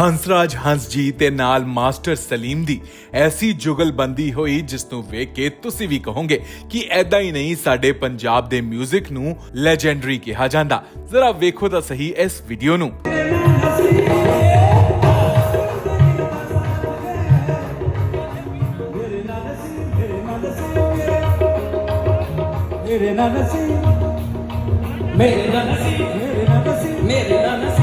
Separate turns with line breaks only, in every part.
ਹੰਸਰਾਜ ਹੰਸ ਜੀ ਤੇ ਨਾਲ ਮਾਸਟਰ ਸਲੀਮ ਦੀ ਐਸੀ ਜੁਗਲਬੰਦੀ ਹੋਈ ਜਿਸ ਨੂੰ ਵੇਖ ਕੇ ਤੁਸੀਂ ਵੀ ਕਹੋਗੇ ਕਿ ਐਦਾਂ ਹੀ ਨਹੀਂ, ਸਾਡੇ ਪੰਜਾਬ ਦੇ 뮤직 ਨੂੰ ਲੈਜੈਂਡਰੀ ਕਿਹਾ ਜਾਂਦਾ। ਜ਼ਰਾ ਵੇਖੋ ਤਾਂ ਸਹੀ ਇਸ ਵੀਡੀਓ ਨੂੰ।
ਮੇਰੇ ਨਾਲ ਨਸੀ
ਮੇਰੇ ਨਾਲ ਨਸੀ
ਮੇਰੇ ਨਾਲ ਨਸੀ
ਮੇਰੇ ਨਾਲ ਨਸੀ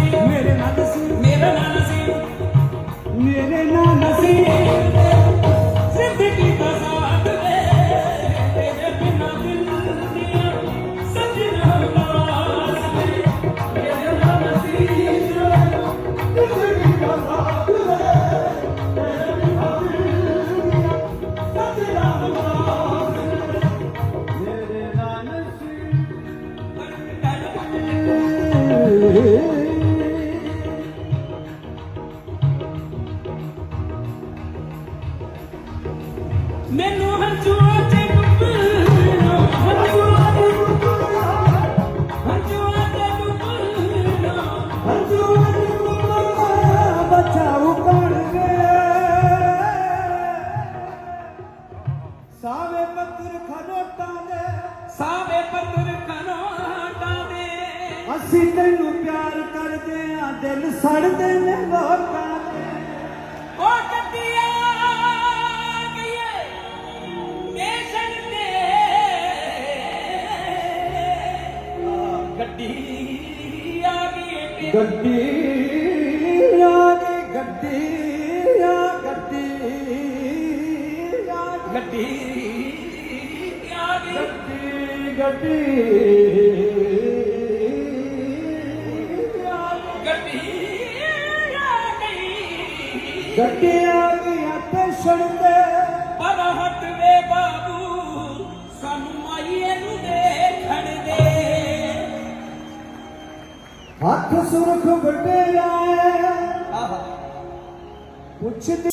ਮੈਨੂੰ ਹੰਝੂਆਂ ਚ ਡੁੱਬਣਾ ਹੰਝੂਆਂ ਚ ਡੁੱਬਣਾ ਹੰਝੂਆਂ ਚ ਡੁੱਬਣਾ
ਹੰਝੂਆਂ ਦੀ ਮੁੱਲਾ ਬਚਾਉ ਕਰਨਗੇ ਸਾਵੇ ਪੱਤਰ ਖਲੋਟਾਂ ਦੇ,
ਸਾਵੇ ਪੱਤਰ ਖਨੋਟਾਂ ਦੇ
ਅਸੀਂ ਤੈਨੂੰ ਪਿਆਰ ਕਰਦੇ ਆ ਦਿਲ ਸੜਦੇ ਨੇ ਲੋਕਾਂ ਦੇ।
ਉਹ ਗੱਡੀਆਂ ਗਈਏ ਨੇਸ਼ਨ ਤੇ। ਗੱਡੀ ਆ ਗਈ
ਗੱਡੀ ਆ ਗਈ ਗੱਡੀ ਆ ਗੱਡੀ ਆ
ਗੱਡੀ ਆ ਗਈ।
ਗੱਡੀ ਗੱਡੀ। ਗੱਡੀ ਆ ਗਈ ਤੇ ਛੜਦੇ
ਪਰ ਹਟ ਵੇ ਬਾਬੂ ਸਾਨੂੰ ਮਾਈਏ ਨੂੰ ਦੇਖਣ ਦੇ।
ਹੱਥ ਸੁਰਖ ਵੱਡੇ ਆਏ ਪੁੱਛਦੀ